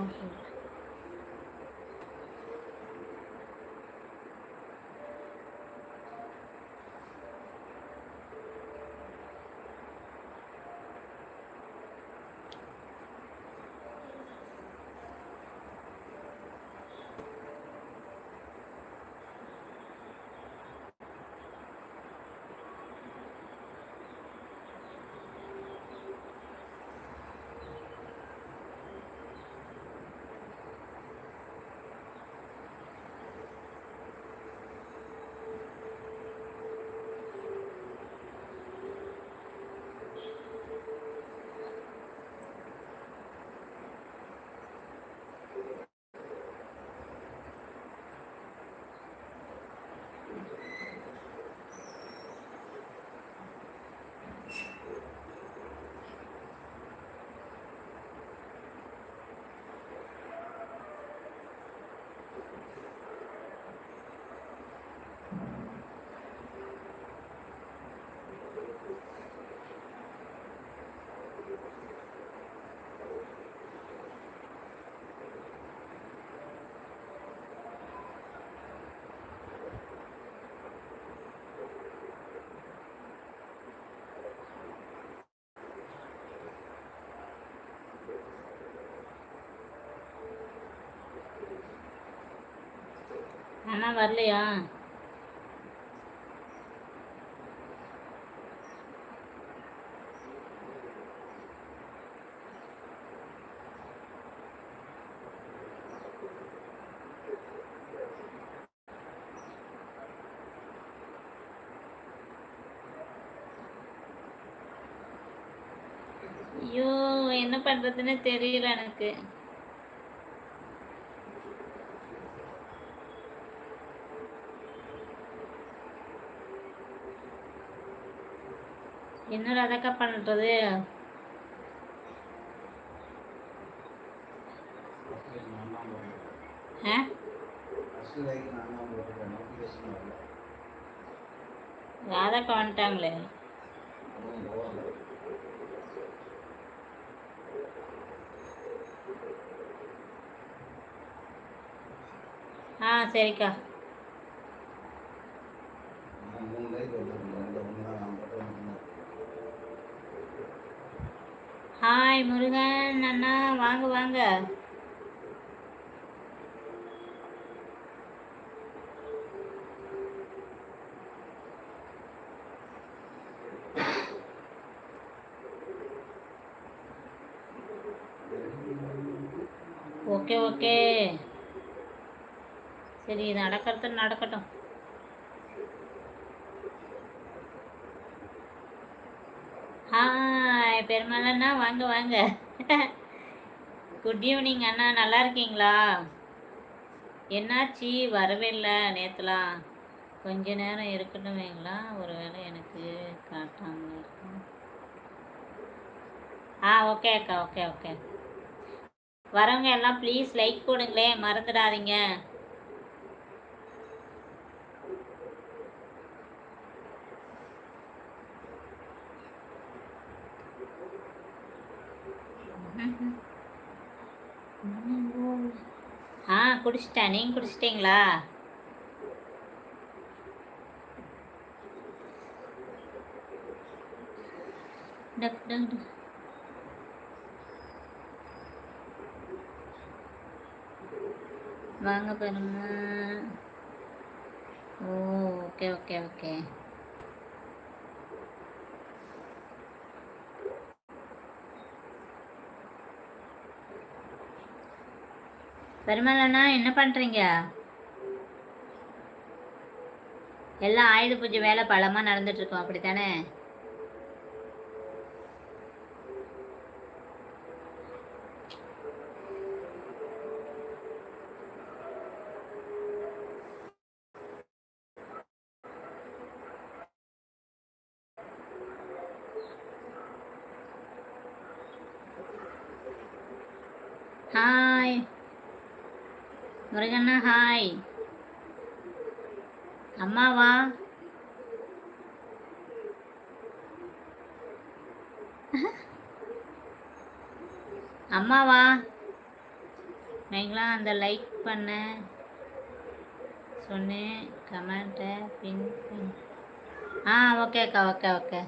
嗯 அண்ணா வரலையா? ஐயோ என்ன பண்றதுன்னு தெரியல எனக்கு. என்னடா அதக்கா பண்ணுறது ராதாக்கா வந்துட்டாங்களே. ஆ சரிக்கா. ஹாய் முருகன் அண்ணா வாங்க வாங்க. ஓகே ஓகே சரி நடக்கிறது நடக்கட்டும் ஹாய் பெருமாளண்ணா வாங்க வாங்க. குட் ஈவினிங் அண்ணா. நல்லா இருக்கீங்களா? என்னாச்சு? வரவே இல்லை நேற்றுலாம் கொஞ்ச நேரம் இருக்கட்டுமேங்களா ஒரு வேளை எனக்கு காட்டாமல் இருக்கும். ஆ ஓகே அக்கா ஓகே ஓகே வரவங்க எல்லாம் ப்ளீஸ் லைக் போடுங்களேன். மறந்துடாதீங்க. நான் குடிச்சிட்டேன். நீங்கள் குடிச்சிட்டிங்களா? டக் டக் டக். வாங்க பெருமா ஓ ஓகே ஓகே ஓகே. பெருமாளண்ணா என்ன பண்ணுறீங்க எல்லாம் ஆயுத பூஜை வேலை பலமாக நடந்துட்டு இருக்கோம் அப்படித்தானே Hi. முருகண்ணா ஹாய் அம்மாவா? அம்மாவா? நீங்களா அந்த லைக் பண்ண. சொன்னேன் கமெண்ட்டை பின் பின் ஆ ஓகேக்கா ஓகே ஓகே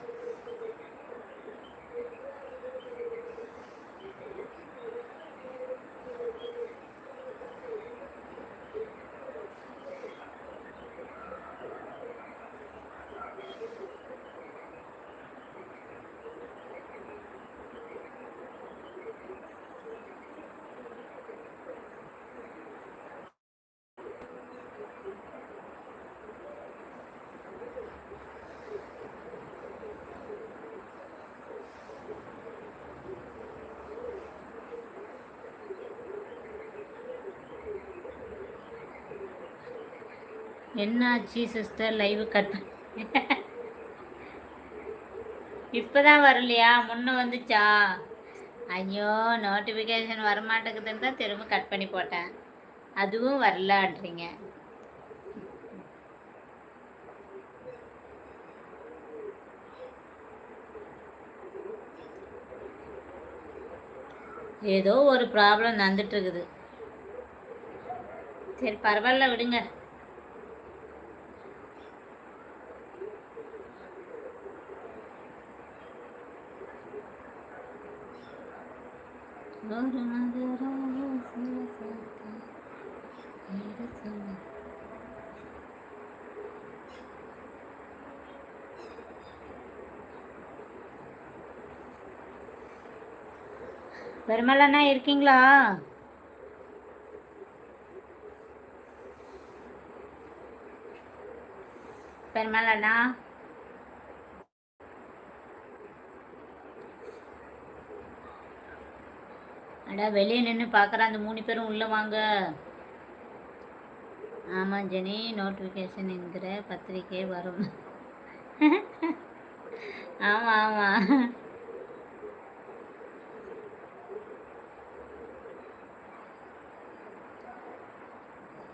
என்னாச்சு சிஸ்டர் லைவ் கட் இப்போதான் வரலையா? முன்ன வந்துச்சா? ஐயோ நோட்டிஃபிகேஷன் வரமாட்டேங்குதுன்னு தான் திரும்ப கட் பண்ணி போட்டேன். அதுவும் வரலான்றீங்க. ஏதோ ஒரு ப்ராப்ளம் நடந்துட்டு இருக்குது. சரி பரவாயில்ல விடுங்க. பெருமலண்ணா இருக்கீங்களா? பெருமலண்ணா அடா வெளியே நின்று பார்க்குற அந்த மூணு பேரும் உள்ளே வாங்க. ஆமாம் ஜெனி நோட்டிஃபிகேஷன் என்கிற பத்திரிக்கை வரும். ஆமாம் ஆமாம்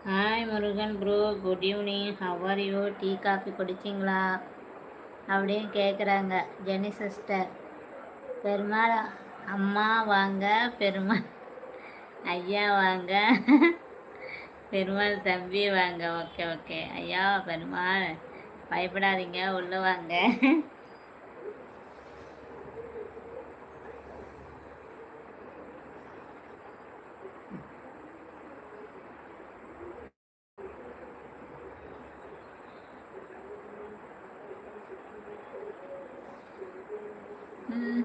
hi Murugan bro good evening how are you tea coffee குடிச்சிங்களா? அப்படின்னு கேட்குறாங்க ஜெனி சிஸ்டர் பெருமாள் அம்மா வாங்க பெருமாள் ஐயா வாங்க பெருமாள் தம்பி வாங்க. Okay okay. ஐயா பெருமாள் பயப்படாதீங்க உள்ள வாங்க. ம்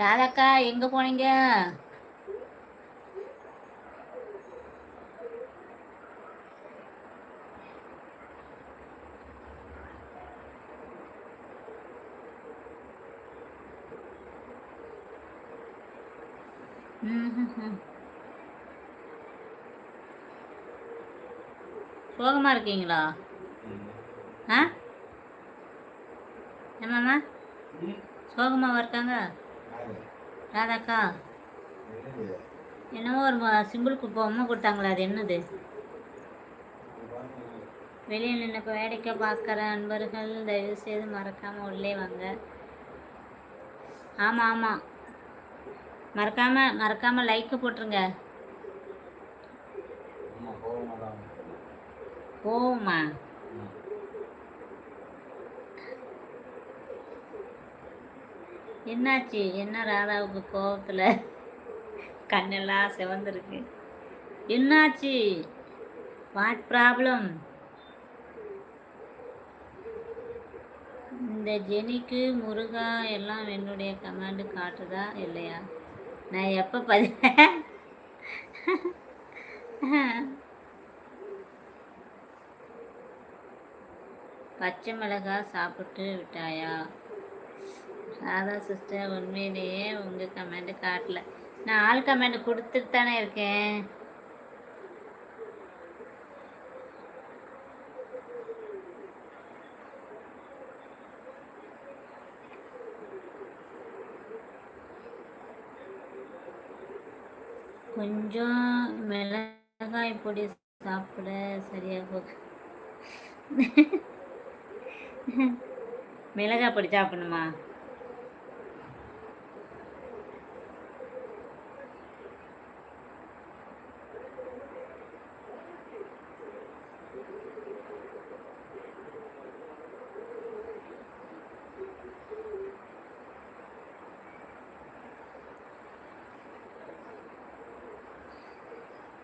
ராதாக்கா எங்க போனீங்க. சோகமா இருக்கீங்களா? ஆ? என்னம்மா? சோகமாவா இருக்காங்க? ராதாக்கா. என்னமோ ஒரு சிம்பிளுக்கு பொம்மை கொடுத்தாங்களே அது என்னது? வெளியே நின்று இப்போ வேடிக்கை பார்க்குற அன்பர்கள் தயவு செய்து மறக்காமல் உள்ளே வாங்க. ஆமாம் ஆமாம் மறக்காமல் மறக்காமல் லைக்கு போட்டுருங்க. போமா என்னாச்சு? என்ன ராதாவுக்கு கோபத்தில் கண்ணெல்லாம் சிவந்திருக்கு. என்னாச்சு? வாட் ப்ராப்ளம் இந்த ஜெனிக்கு முருகா எல்லாம் என்னுடைய கமாண்டு காட்டுதா இல்லையா? நான் எப்போ பதி பச்சை மிளகாய் சாப்பிட்டு விட்டாயா? அதான் சிஸ்டர் உண்மையிலேயே உங்கள் கமெண்ட் காட்டல. நான் ஆள் கமெண்ட் கொடுத்துட்டு தானே இருக்கேன். கொஞ்சம் மிளகாய் பொடி சாப்பிட சரியாக போகுது மிளகாய் பொடி சாப்பிடணுமா?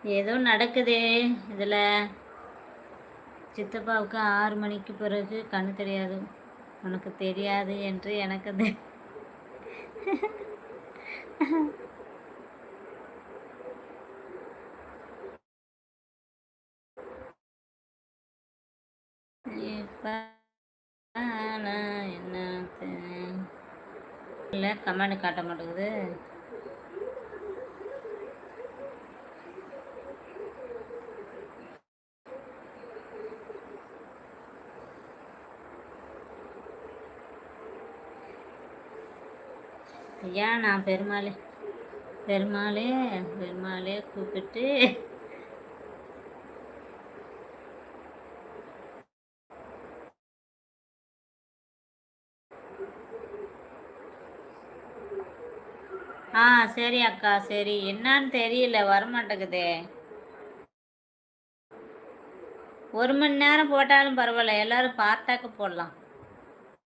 ஏதோ நடக்குது இதில். சித்தப்பாவுக்கு ஆறு மணிக்கு பிறகு கண்ணு தெரியாது. உனக்கு தெரியாது என்று எனக்கு தெ- நான் என்ன இல்லை கமெண்ட் காட்ட மாட்டேங்குது. ஐயா நான் பெருமாளே. பெருமாளே பெருமாளே கூப்பிட்டு. ஆ சரி அக்கா சரி. என்னன்னு தெரியல வரமாட்டேங்குதே. ஒரு மணி நேரம் போட்டாலும் பரவாயில்ல எல்லாரும் பார்த்தாக்க போடலாம்.